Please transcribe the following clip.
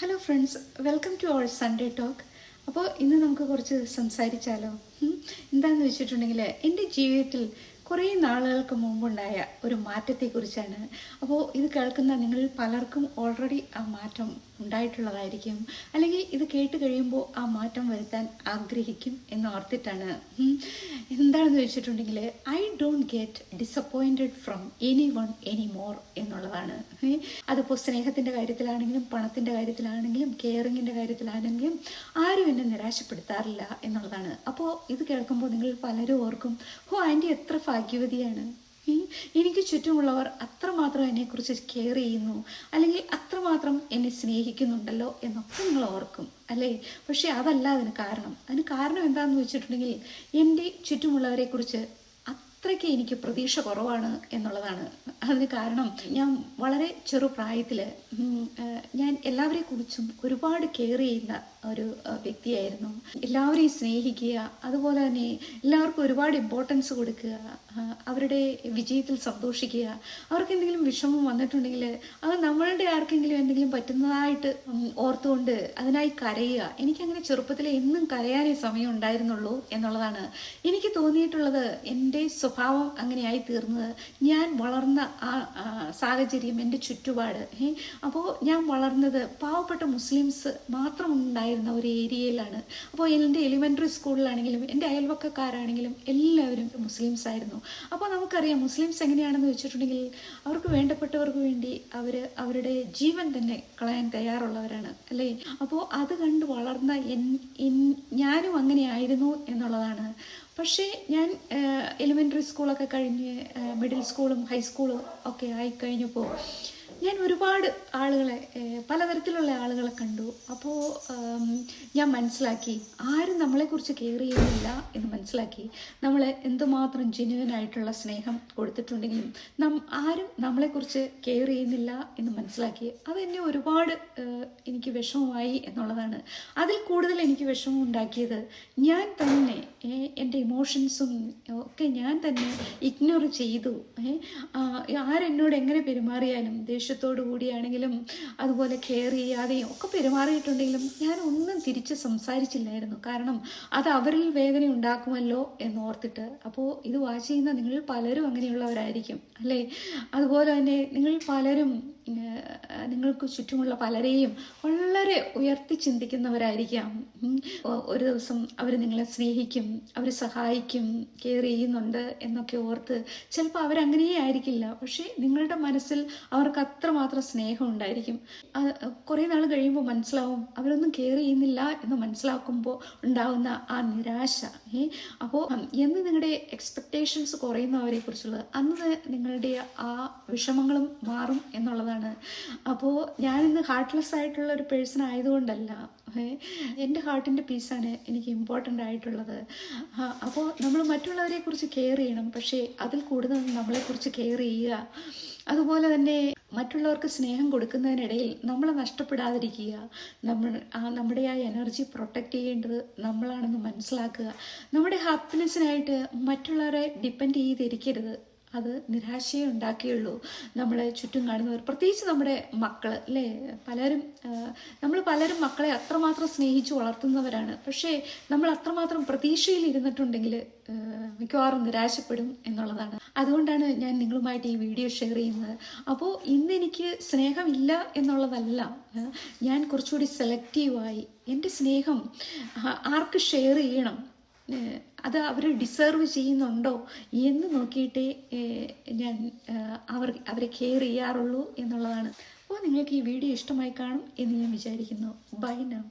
Hello friends welcome to our Sunday talk അപ്പോൾ ഇന്ന് നമുക്ക് കുറച്ച് സംസാരിച്ചാലോ? എന്താണെന്ന് വെച്ചിട്ടുണ്ടെങ്കിൽ എന്റെ ജീവിതത്തിൽ കുറേ നാളുകൾക്ക് മുമ്പുണ്ടായ ഒരു മാറ്റത്തെക്കുറിച്ചാണ്. അപ്പോൾ ഇത് കേൾക്കുന്ന നിങ്ങളിൽ പലർക്കും ഓൾറെഡി ആ മാറ്റം ഉണ്ടായിട്ടുള്ളതായിരിക്കും. അല്ലെങ്കിൽ ഇത് കേട്ട് കഴിയുമ്പോൾ ആ മാറ്റം വരുത്താൻ ആഗ്രഹിക്കും എന്ന് ഓർത്തിട്ടാണ്. ഉം. എന്താണെന്ന് വെച്ചിട്ടുണ്ടെങ്കിൽ I don't get disappointed from anyone anymore എന്നുള്ളതാണ്? അതിപ്പോൾ സ്നേഹത്തിന്റെ കാര്യത്തിലാണെങ്കിലും പണത്തിന്റെ കാര്യത്തിലാണെങ്കിലും കെയറിങ്ങിന്റെ കാര്യത്തിലാണെങ്കിലും ആരും എന്നെ നിരാശപ്പെടുത്താറില്ല എന്നുള്ളതാണ്. അപ്പോൾ ഇത് കേൾക്കുമ്പോൾ നിങ്ങൾ പലരും ഓർക്കും ഓ ആന്റി എത്ര ഭാഗ്യവതിയാണ്. എനിക്ക് ചുറ്റുമുള്ളവർ അത്രമാത്രം എന്നെക്കുറിച്ച് കെയർ ചെയ്യുന്നു അല്ലെങ്കിൽ അത്രമാത്രം എന്നെ സ്നേഹിക്കുന്നുണ്ടല്ലോ എന്നൊക്കെ നിങ്ങൾ ഓർക്കും അല്ലേ? പക്ഷേ അതല്ല അതിന് കാരണം. അതിന് കാരണം എന്താണെന്ന് വെച്ചിട്ടുണ്ടെങ്കിൽ എന്റെ ചുറ്റുമുള്ളവരെക്കുറിച്ച് അത്രയ്ക്ക് എനിക്ക് പ്രതീക്ഷ കുറവാണ് എന്നുള്ളതാണ്. അതിന് കാരണം ഞാൻ വളരെ ചെറുപ്രായത്തിൽ ഞാൻ എല്ലാവരെ കുറിച്ചും ഒരുപാട് കെയർ ചെയ്യുന്ന ഒരു വ്യക്തിയായിരുന്നു. എല്ലാവരെയും സ്നേഹിക്കുക അതുപോലെ തന്നെ എല്ലാവർക്കും ഒരുപാട് ഇമ്പോർട്ടൻസ് കൊടുക്കുക അവരുടെ വിജയത്തിൽ സന്തോഷിക്കുക. അവർക്ക് എന്തെങ്കിലും വിഷമം വന്നിട്ടുണ്ടെങ്കിൽ അത് നമ്മളുടെ ആർക്കെങ്കിലും എന്തെങ്കിലും പറ്റുന്നതായിട്ട് ഓർത്തുകൊണ്ട് അതിനായി കരയുക. എനിക്കങ്ങനെ ചെറുപ്പത്തിൽ എന്നും കരയാനേ സമയം ഉണ്ടായിരുന്നുള്ളൂ എന്നുള്ളതാണ്. എനിക്ക് തോന്നിയിട്ടുള്ളത് എന്റെ സ്വഭാവം അങ്ങനെയായി തീർന്നത്. ഞാൻ വളർന്ന ആ, സാഹചര്യം എന്റെ ചുറ്റുപാട്. അപ്പോൾ ഞാൻ വളർന്നത് പാവപ്പെട്ട മുസ്ലിംസ് മാത്രം ഉണ്ടായിരുന്ന ഒരു ഏരിയയിലാണ്. അപ്പോൾ എന്റെ എലിമെന്ററി സ്കൂളിലാണെങ്കിലും എന്റെ അയൽവക്കക്കാരാണെങ്കിലും എല്ലാവരും മുസ്ലിംസ് ആയിരുന്നു അപ്പോൾ നമുക്കറിയാം മുസ്ലിംസ് എങ്ങനെയാണെന്ന് വെച്ചിട്ടുണ്ടെങ്കിൽ അവർക്ക് വേണ്ടപ്പെട്ടവർക്ക് വേണ്ടി അവർ അവരുടെ ജീവൻ തന്നെ കളയാൻ തയ്യാറുള്ളവരാണ് അല്ലേ? അപ്പോൾ അത് കണ്ട് വളർന്ന എൻ ഞാനും അങ്ങനെയായിരുന്നു എന്നുള്ളതാണ്. പക്ഷേ ഞാൻ എലിമെന്ററി സ്കൂളൊക്കെ കഴിഞ്ഞ് മിഡിൽ സ്കൂളും ഹൈസ്കൂളും ഒക്കെ ആയിക്കഴിഞ്ഞപ്പോൾ ഞാൻ ഒരുപാട് ആളുകളെ പലതരത്തിലുള്ള ആളുകളെ കണ്ടു. അപ്പോൾ ഞാൻ മനസ്സിലാക്കി. ആരും നമ്മളെക്കുറിച്ച് കെയർ ചെയ്യുന്നില്ല എന്ന് മനസ്സിലാക്കി. നമ്മളെ എന്തുമാത്രം ജെന്യുവൻ ആയിട്ടുള്ള സ്നേഹം കൊടുത്തിട്ടുണ്ടെങ്കിലും നം ആരും നമ്മളെക്കുറിച്ച് കെയർ ചെയ്യുന്നില്ല എന്ന് മനസ്സിലാക്കി. അതെന്നെ ഒരുപാട് എനിക്ക് വിഷമമായി എന്നുള്ളതാണ്. അതിൽ കൂടുതൽ എനിക്ക് വിഷമം ഉണ്ടാക്കിയത് ഞാൻ തന്നെ എന്റെ ഇമോഷൻസും ഒക്കെ ഞാൻ തന്നെ ഇഗ്നോർ ചെയ്തു. ആരെന്നോട് എങ്ങനെ പെരുമാറിയാലും ദേഷ്യത്തോടു കൂടിയാണെങ്കിലും അതുപോലെ കെയർ ചെയ്യാതെയും ഒക്കെ പെരുമാറിയിട്ടുണ്ടെങ്കിലും ഞാൻ ഒന്നും തിരിച്ച് സംസാരിച്ചില്ലായിരുന്നു. കാരണം അത് അവരിൽ വേദന ഉണ്ടാക്കുമല്ലോ എന്നോർത്തിട്ട്. അപ്പോൾ ഇത് വാച്ച് ചെയ്യുന്ന നിങ്ങൾ പലരും അങ്ങനെയുള്ളവരായിരിക്കും അല്ലേ? അതുപോലെ തന്നെ നിങ്ങൾ പലരും നിങ്ങൾക്ക് ചുറ്റുമുള്ള പലരെയും വളരെ ഉയർത്തി ചിന്തിക്കുന്നവരായിരിക്കാം. ഒരു ദിവസം അവർ നിങ്ങളെ സ്നേഹിക്കും അവർ സഹായിക്കും കെയർ ചെയ്യുന്നുണ്ട് എന്നൊക്കെ ഓർത്ത് ചിലപ്പോൾ അവരങ്ങനെയേ ആയിരിക്കില്ല. പക്ഷേ നിങ്ങളുടെ മനസ്സിൽ അവർക്ക് അത്രമാത്രം സ്നേഹം ഉണ്ടായിരിക്കും. കുറേ നാൾ കഴിയുമ്പോൾ മനസ്സിലാവും അവരൊന്നും കെയർ ചെയ്യുന്നില്ല എന്ന് മനസ്സിലാക്കുമ്പോൾ ഉണ്ടാകുന്ന ആ നിരാശ. അപ്പോൾ എന്ന് നിങ്ങളുടെ എക്സ്പെക്റ്റേഷൻസ് കുറയുന്നവരെ കുറിച്ചുള്ളത് അന്ന് നിങ്ങളുടെ ആ വിഷമങ്ങളും മാറും എന്നുള്ളതാണ്. അപ്പോൾ ഞാനിന്ന് ഹാർട്ട്ലെസ് ആയിട്ടുള്ള ഒരു പേഴ്സൺ ആയതുകൊണ്ടല്ല. എന്റെ ഹാർട്ടിന്റെ പീസാണ് എനിക്ക് ഇമ്പോർട്ടന്റ് ആയിട്ടുള്ളത്. അപ്പോൾ നമ്മൾ മറ്റുള്ളവരെ കുറിച്ച് കെയർ ചെയ്യണം. പക്ഷേ അതിൽ കൂടുതൽ നമ്മളെക്കുറിച്ച് കെയർ ചെയ്യുക. അതുപോലെ തന്നെ മറ്റുള്ളവർക്ക് സ്നേഹം കൊടുക്കുന്നതിനിടയിൽ നമ്മൾ നഷ്ടപ്പെടാതിരിക്കുക. നമ്മൾ ആ നമ്മുടെ ആ എനർജി പ്രൊട്ടക്റ്റ് ചെയ്യേണ്ടത് നമ്മളാണെന്ന് മനസ്സിലാക്കുക. നമ്മുടെ ഹാപ്പിനെസ്സിനായിട്ട് മറ്റുള്ളവരെ ഡിപ്പെൻഡ് ചെയ്തിരിക്കരുത്. അത് നിരാശയെ ഉണ്ടാക്കിയുള്ളൂ. നമ്മളെ ചുറ്റും കാണുന്നവർ. പ്രത്യേകിച്ച് നമ്മുടെ മക്കൾ അല്ലേ? പലരും നമ്മൾ പലരും മക്കളെ അത്രമാത്രം സ്നേഹിച്ച് വളർത്തുന്നവരാണ്. പക്ഷേ നമ്മൾ അത്രമാത്രം പ്രതീക്ഷയിൽ ഇരുന്നിട്ടുണ്ടെങ്കിൽ മിക്കവാറും നിരാശപ്പെടും എന്നുള്ളതാണ്. അതുകൊണ്ടാണ് ഞാൻ നിങ്ങളുമായിട്ട് ഈ വീഡിയോ ഷെയർ ചെയ്യുന്നത്. അപ്പോൾ ഇന്ന് എനിക്ക് സ്നേഹമില്ല എന്നുള്ളതല്ല ഞാൻ കുറച്ചുകൂടി സെലക്റ്റീവായി എന്റെ സ്നേഹം ആർക്ക് ഷെയർ ചെയ്യണം? അത് അവർ ഡിസേർവ് ചെയ്യുന്നുണ്ടോ എന്ന് നോക്കിയിട്ടേ ഞാൻ അവർ അവരെ കെയർ ചെയ്യാറുള്ളൂ എന്നുള്ളതാണ്. അപ്പോൾ നിങ്ങൾക്ക് ഈ വീഡിയോ ഇഷ്ടമായി കാണും എന്ന് ഞാൻ വിചാരിക്കുന്നു. Buy now